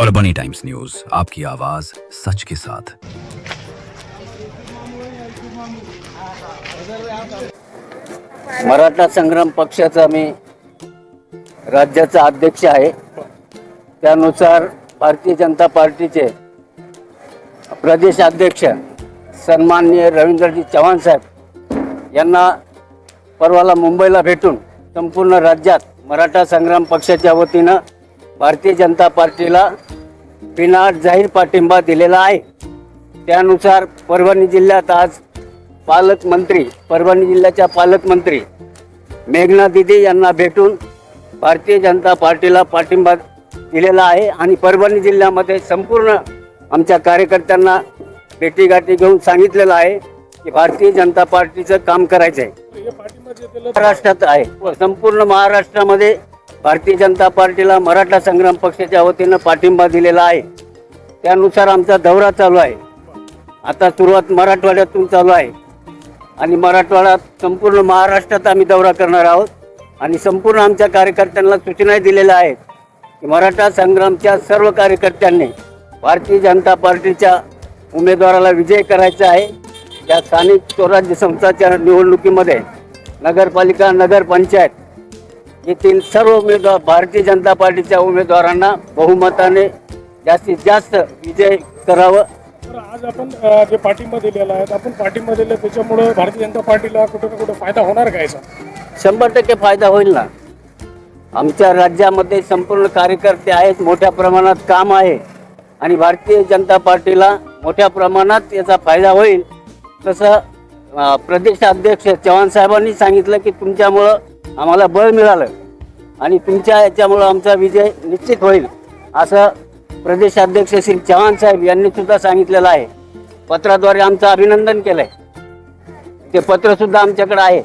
और बनी times news आपकी आवाज सच के साथ। मराठा संग्राम पक्षाचा मी राज्याचा अध्यक्ष आहे. त्यानुसार भारतीय जनता पार्टीचे प्रदेश अध्यक्ष सन्माननीय रवींद्रजी चव्हाण साहेब यांना परवाला मुंबईला भेटून संपूर्ण राज्यात मराठा संग्राम पक्षाच्या वतीनं भारतीय जनता पार्टीला बिना जाहीर पाठिंबा दिलेला आहे. त्यानुसार परभणी जिल्ह्यात आज पालकमंत्री परभणी जिल्ह्याच्या पालकमंत्री मेघना दिदी यांना भेटून भारतीय जनता पार्टीला पाठिंबा दिलेला आहे आणि परभणी जिल्ह्यामध्ये संपूर्ण आमच्या कार्यकर्त्यांना भेटीगाठी घेऊन सांगितलेलं आहे की भारतीय जनता पार्टीचं काम करायचं आहे महाराष्ट्रात आहे. व संपूर्ण महाराष्ट्रामध्ये भारतीय जनता पार्टीला मराठा संग्राम पक्षाच्या वतीनं पाठिंबा दिलेला आहे. त्यानुसार आमचा दौरा चालू आहे. आता सुरुवात मराठवाड्यातून चालू आहे. आणि मराठवाड्यात संपूर्ण महाराष्ट्रात आम्ही दौरा करणार आहोत. आणि संपूर्ण आमच्या कार्यकर्त्यांना सूचनाही दिलेल्या आहेत की मराठा संग्रामच्या सर्व कार्यकर्त्यांनी भारतीय जनता पार्टीच्या उमेदवाराला विजय करायचा आहे. या स्थानिक स्वराज्य संस्थाच्या निवडणुकीमध्ये नगरपालिका नगरपंचायत येथील सर्व उमेदवार भारतीय जनता पार्टीच्या उमेदवारांना बहुमताने जास्तीत जास्त विजय करावं. तर आज आपण अ, जे पाठिंबा दिलेला आहे आपण पाठिंबा दिला त्याच्यामुळं भारतीय जनता पार्टीला कुठं ना कुठं फायदा होणार का याचा? शंभर टक्के फायदा होईल ना. आमच्या राज्यामध्ये संपूर्ण कार्यकर्ते आहेत मोठ्या प्रमाणात काम आहे. आणि भारतीय जनता पार्टीला मोठ्या प्रमाणात याचा फायदा होईल. तसं अं, प्रदेशाध्यक्ष चव्हाण साहेबांनी सांगितलं की तुमच्यामुळं आम्हाला बळ मिळालं. आणि तुमच्या याच्यामुळं आमचा विजय निश्चित होईल असं प्रदेशाध्यक्ष श्री चव्हाण साहेब यांनी सुद्धा सांगितलेलं आहे. पत्राद्वारे आमचं अभिनंदन केलंय. ते पत्रसुद्धा आमच्याकडे आहे.